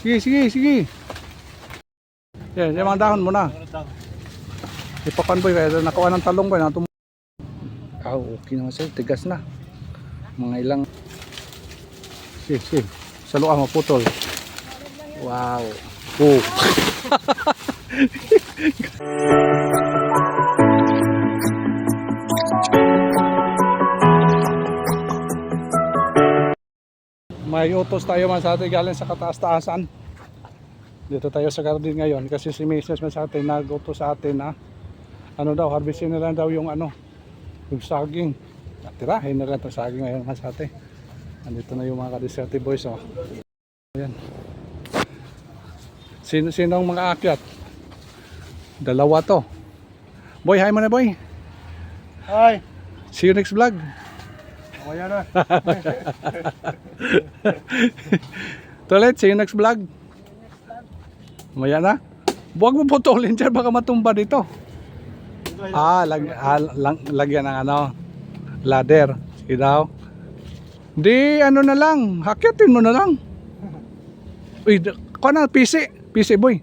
Sige, sige, sige. Yan, yung mga dahon mo na. Ipakan boy, kaya nakuha ng talong boy. Natum ah, okay naman sa'yo. Tigas na. Mga ilang... Sige, sige. Sa luha maputol. Wow. Oh. May utos tayo man sa atin galing sa kataas-taasan. Dito tayo sa garden ngayon kasi si Mrs. man sa atin nag-utos sa atin na ano daw, harvestin na lang daw yung ano, yung saging. Tirahin na lang itong saging ngayon man sa atin. Andito na yung mga kadiserte boys oh. Ayan. Sino sino ang mga akyat? Dalawa to. Boy, hi mo na boy. Ay, See you next vlog. Kaya na. Tulit, see you next vlog. Maya na. Huwag mo putulin dyan, baka matumba dito. Ah, lag, ah lang, lagyan ng ano, ladder. Sige daw. Di, ano na lang, hakyatin mo na lang. Uy, kuha na, pisi. Pisi, boy.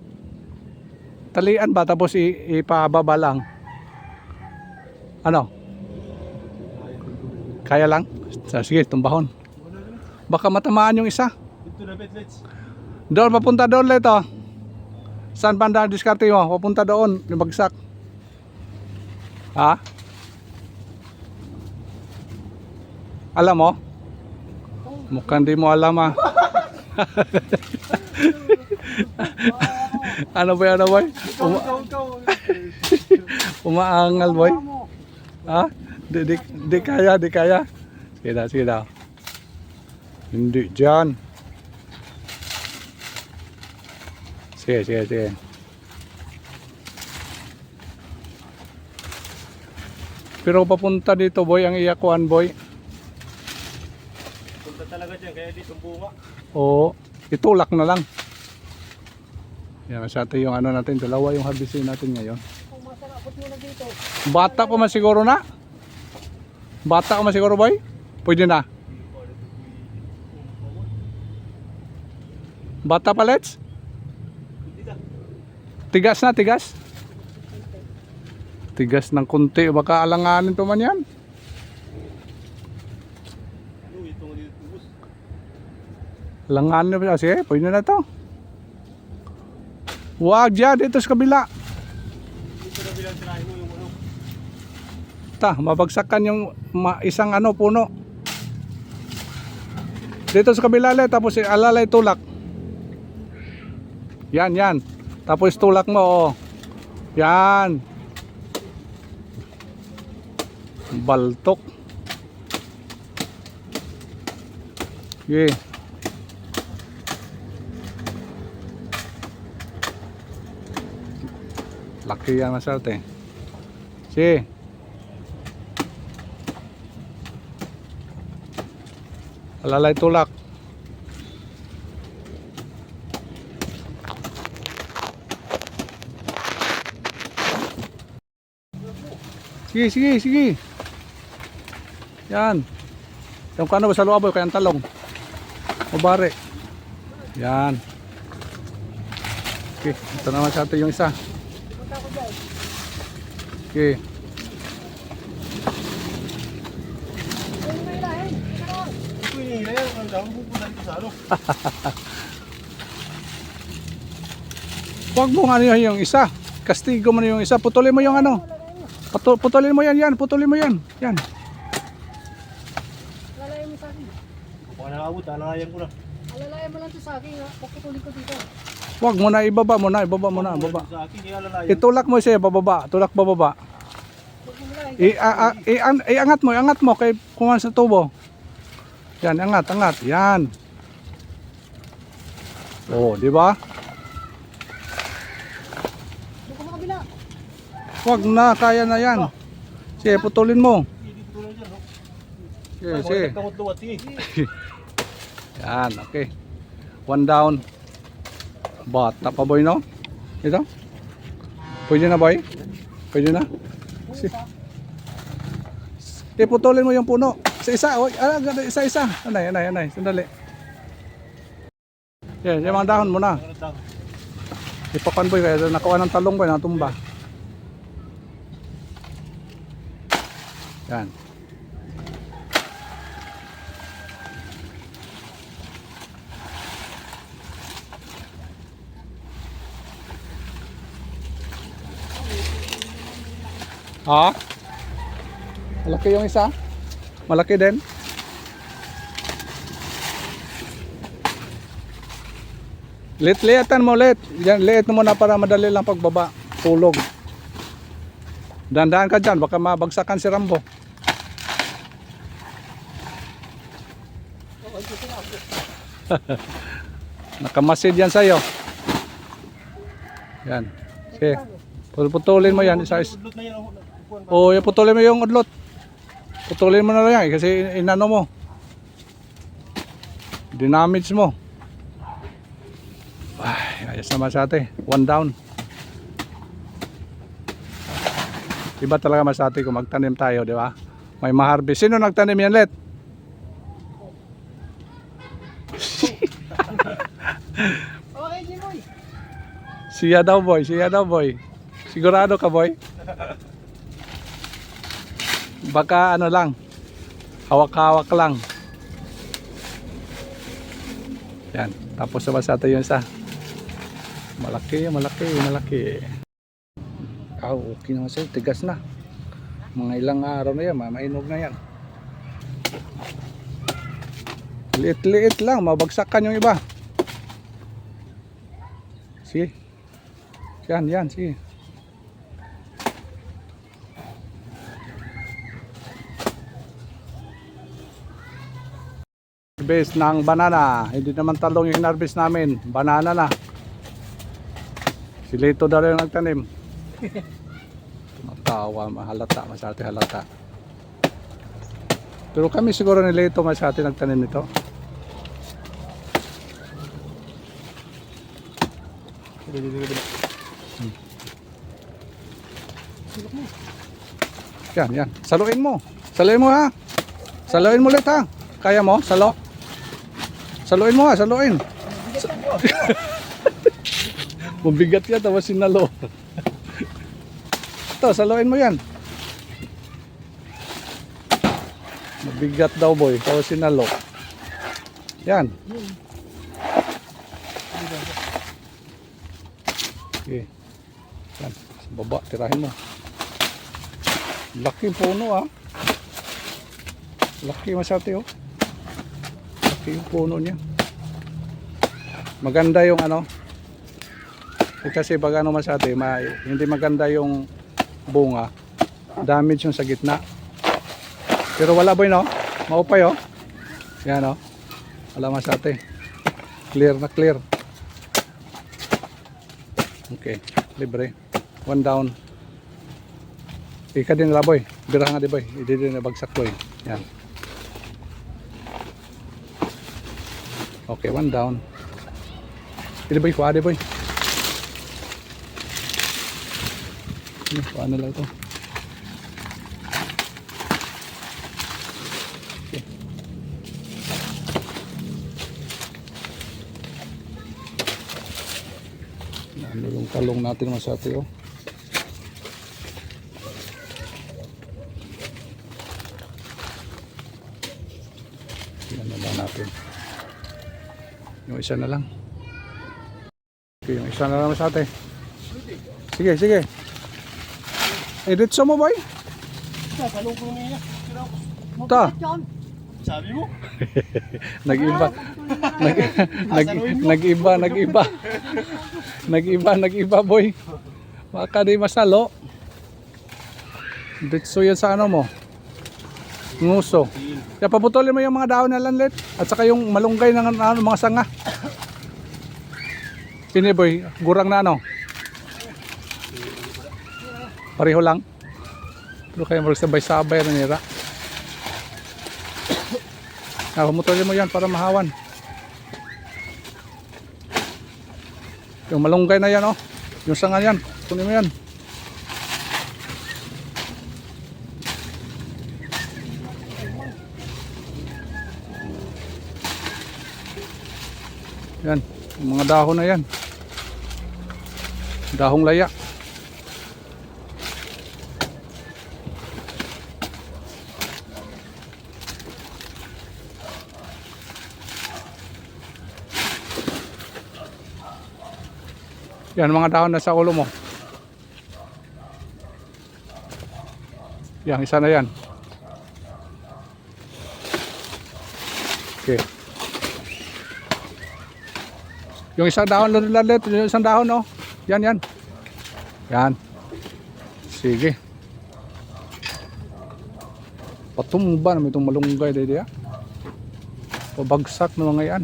Talian ba, tapos ipababa lang. Ano? Kaya lang? Sa- Sige, tumbahon. Baka matamaan yung isa. Doon, papunta doon ulit oh. Saan banda ang diskarte mo? Papunta doon, yung bagsak. Ha? Alam mo? Mukhang di mo alam ah. ano ba ano boy? Uma- umaangal boy? Ha? Di, di, di kaya, di kaya. Sige daw, sige daw. Hindi dyan. Sige, sige, sige. Pero papunta dito boy, ang iyakuan boy. Punta talaga dyan, kaya dito ang bunga. Oo, itulak na lang. Yan, sa atin yung ano natin, dalawa yung harvestin natin ngayon. Bata pa man siguro na? Bata ka man siguro boy? Pwede na? Bata pa let's? Tigas na, tigas? Tigas ng kunti, baka alanganin pa man yan. Ano, ito nga dito tubos. Langanin pa sige, pwede na to. Wag dyan, dito sa kabila. Dito na bilang tirahin mo yung. Ta, mabagsakan yung isang ano puno. Dito sa kabila ulit, tapos alalay tulak. Yan, yan. Tapos tulak mo, oh. Yan. Baltok. Okay. Laki yan masarte. Sige. Alalay tulak. Sige, sige, sige. Yan. Yung kano sa luwa boy, kayang talong. Mabare. Yan. Okay, ito naman sa atin yung isa. Okay. Ito yung ang dami pupunta dito sa ano. Huwag mo nga ano yung isa. Kastigo mo na yung isa. Putulin mo yung ano. Putu- putulin mo yan, yan. Putulin mo yan. Yan. Alalayan mo sa akin. Baka nakabot, alayan ko na. Alalayan mo lang to sa akin. ha? Pagputulin ko dito. Huwag mo na ibaba mo na. Ibaba mo na. Ibaba. Sa akin, kaya alalayan. Itulak mo siya. Bababa. Tulak bababa. Huwag mo lang. I, a, a, i, an, iangat mo. Iangat mo. Kay kuman sa tubo. Yan. Angat. Angat. Yan. Oh, di ba? Huwag na. Kaya na yan. Sige, putulin mo. No? Sige, sige. sige. Yan, okay. One down. Bata pa boy, no? Ito? Pwede na boy? Pwede na? Si Iputulin mo yung puno. Sa isa, ah, ganda, isa-isa. Anay, anay, anay. Sandali. Yan, yung mga dahon mo na. Meron daw. Ipakan boy, kaya nakuha ng talong boy, natumba. Yan. Ha? Malaki yung isa? Malaki din? Lit-liatan mo, lit. Yan, liit mo na para madali lang pagbaba. Tulog. Dandaan ka dyan, baka mabagsakan si Rambo. Nakamasid yan sa'yo. Yan. Sige. Putulin mo yan. Isa, is- Udlot na yan ang upuan ba? o, yung putulin mo yung udlot. Putulin mo na lang yan kasi inano mo. Dinamage mo. Ay, ayos naman sa ate. One down. Iba talaga mas ate kung magtanim tayo, di ba? May maharbis. Sino nagtanim yan, Let? Okay, Jimoy. Siya daw, boy. Siya daw, boy. Sigurado ka, boy? Baka ano lang. Hawak-hawak lang. Yan. Tapos naman sa atin yung isa. Malaki, malaki, malaki. Ah, okay naman sa'yo. Tigas na. Mga ilang araw na yan. Mamainog na yan. Liit-liit lang. Mabagsakan yung iba. Sige. Yan, yan, sige. Harvest ng banana. Hindi naman talong yung harvest namin. Banana na. Si Lito daw rin nagtanim. Matawa, mahalata, masyati halata. Pero kami siguro ni Lito masyati nagtanim nito. Yan, yan. Saluin mo. Saluin mo ha. Saluin mo ulit ha. Kaya mo? Salo? Saluin mo ha, saluin. Mabigat yan, tapos sinalo. Ito, saluin mo yan. Mabigat daw boy, tapos sinalo. Yan. Okay. Yan, sa baba, tirahin mo. Laki puno ah. Laki masyati oh. Yung puno niya. Maganda yung ano. Eh, kasi pag ano masyati, ma, hindi maganda yung bunga. Damage yung sa gitna. Pero wala boy no. Maupay oh. Yan oh. Wala masyati. Clear na clear. Okay. Libre. One down. Ika din nila boy. Bira nga di boy. Hindi din nabagsak boy. Yan. Okay, one down. Hindi boy, kuha boy. Ano, kuha na lang ito. Okay. Ano yung talong natin masyati oh. Yan na lang natin. Yung isa na lang. Okay, yung isa na lang sa atin. Sige, sige. Edit mo boy. Ko niya. Sira ako. Ta. Sabi mo? Nag-iba. Nag, nag, nag-iba, nag-iba. Nag-iba, nag-iba boy. Baka di masalo. Ditso yan sa ano mo. Nguso. Kaya paputulin mo yung mga dahon na lanlit. At saka yung malunggay ng ano, mga sanga. Sini boy, gurang na ano. Pareho lang. Pero kayo magsabay-sabay na nira. Ah, pumutulin mo yan para mahawan. Yung malunggay na yan oh. Yung sanga yan. Kunin mo yan. Yan. Mga dahon na yan. Dahong laya. Yan mga dahon na sa ulo mo. Yang isa na yan. Yung isang dahon lalit, yung isang dahon oh. Yan yan. Yan. Sige. Patumba na itong malunggay dito ya. Pabagsak na mga yan.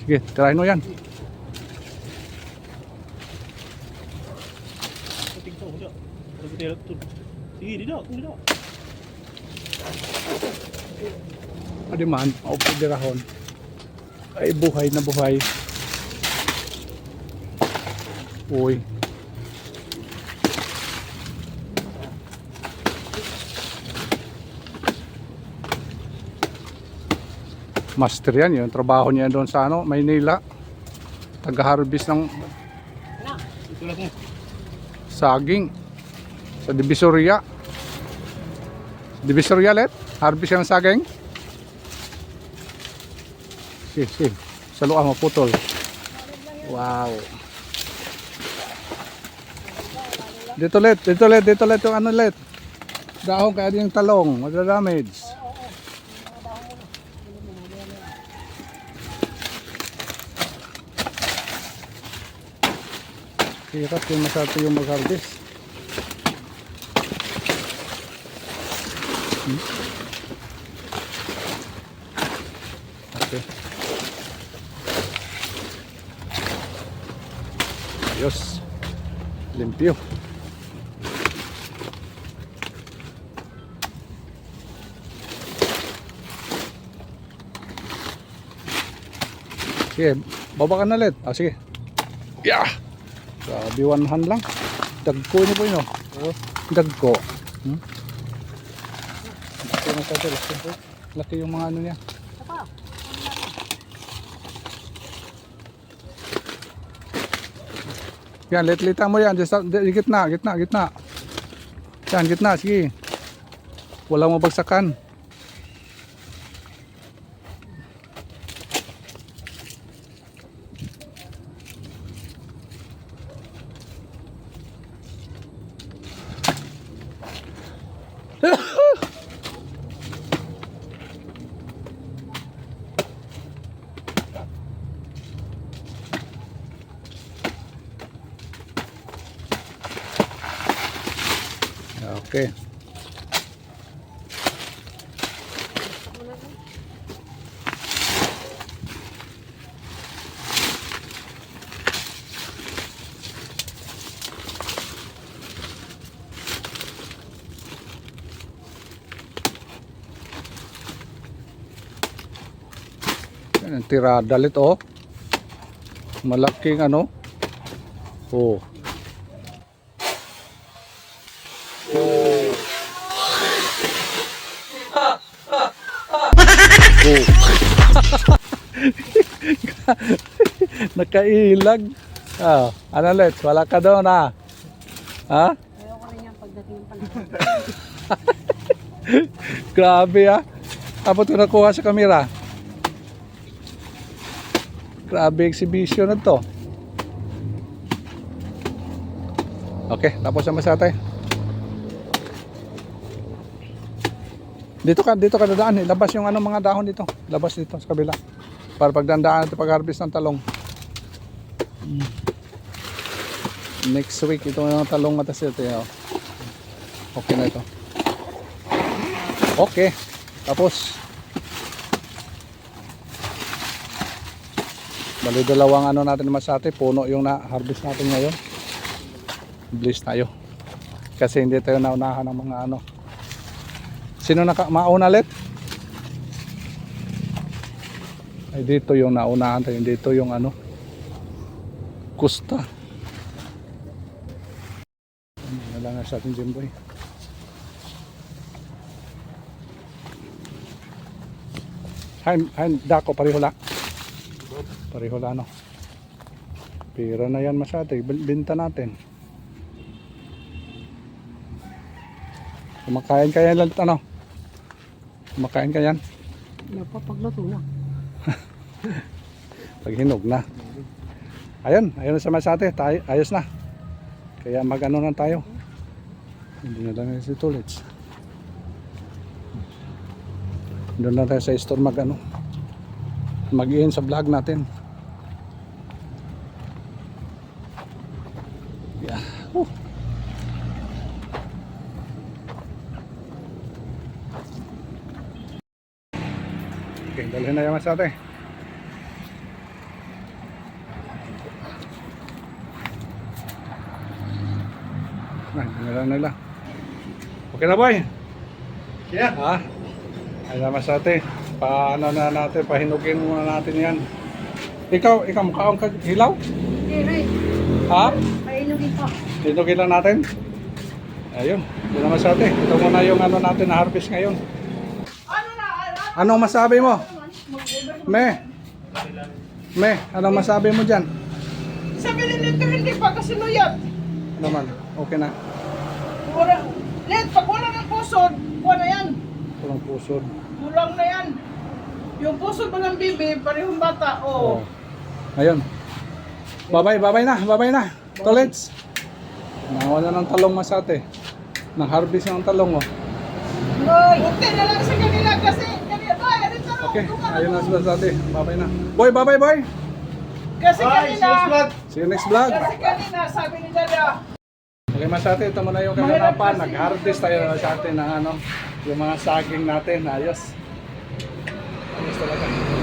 Sige, tirahin mo yan. Sige, dito, dito. Adi man, maupo dirahon. Ay buhay na buhay. Uy. Master yan, yung trabaho niya doon sa ano, Maynila. Taga-harvest ng saging sa Divisoria. Divisoria let? Harvest ng saging? Si, si. Sa luha mo putol. Wow. Dito let, dito let, dito let yung ano let. Dahon kaya yung talong, magda-damage. Hirap yung masato yung mag-harvest. Hmm? Okay. Ayos. Limpyo. Sige, baba ka na ulit. Ah, sige. Yeah! Grabe, one hand lang. Dagko niyo po yun, oh. Dagko. Hmm? Laki yung mga ano niya. Yan, litlita mo yan. Just, di, gitna, gitna, gitna. Yan, gitna, sige. Walang mabagsakan. Okay. Tirada lit oh. Malaking ano. Oh. Nakailag. Ah, ano let? Wala ka doon ah. Ha? Ayoko rin yan pagdating ng panahon. Grabe ah. Tapos ko nakuha sa kamera. Grabe exhibition na to. Okay, tapos na masatay. Dito ka, dito ka dadaan. eh. Labas yung ano mga dahon dito. Labas dito sa kabila. Para pagdandaan natin pag-harvest ng talong. Next week, ito yung talong matas ito. Yun, oh. Okay na ito. Okay. Tapos. Bali dalawang ano natin masate. Puno yung na-harvest natin ngayon. Bliss tayo. Kasi hindi tayo naunahan ng mga ano. Sino naka mauna let? Ay dito yung naunahan tayo. Dito yung ano. Kusta. Wala na sa ating Jimboy. Hain, hain, dako, pareho la. Pareho la, ano. Pira na yan masate, bin- binta natin. Kumakain ka yan lang, ano? Kumakain ka yan. Napapagluto na. Pag hinog na. Ayun, ayun na sa masate, tayo, ayos na. Kaya mag-ano na tayo. Hindi na lang si Tulits. Doon na tayo sa store mag ano. mag sa vlog natin. Yeah. Woo. Okay, dalhin na yung masate. Ay, nila. Okay na boy? Yeah. Ha? Ay naman sa ate. Paano na natin, pahinugin muna natin yan. Ikaw, ikaw mukhaong kag hilaw? Hindi, Ray. Ha? Painugin ko. Hinugin lang natin. Ayun, yun naman sa ate. Ito muna yung ano natin na harvest ngayon. Anong masabi mo? Me? Me, anong masabi mo dyan? Sabi ni Lito, hindi pa kasi luyat. Ano man, okay na. Wala, Let, pag wala ng pusod, kuha na yan. Walang pusod. Kulang na yan. Yung pusod ba ng bibi, parehong bata, Oh. oo. Ayun. Babay, babay na, babay na. Tolets. Nawa na ng talong masate. Nang harvest ng talong oh. Hoy! Buti na lang sa kanila kasi, kanila, ba, ano ito? Okay, ayun na sila sa ate. Babay na. Boy, babay boy. Kasi Bye, kanina, sis, vlog. See you next vlog. kasi kanina, sabi ni Dada, Okay masate, ito muna yung kaganapan. Nag-harvest tayo sa atin ng ano, yung mga saging natin. Ayos. Ayos talaga.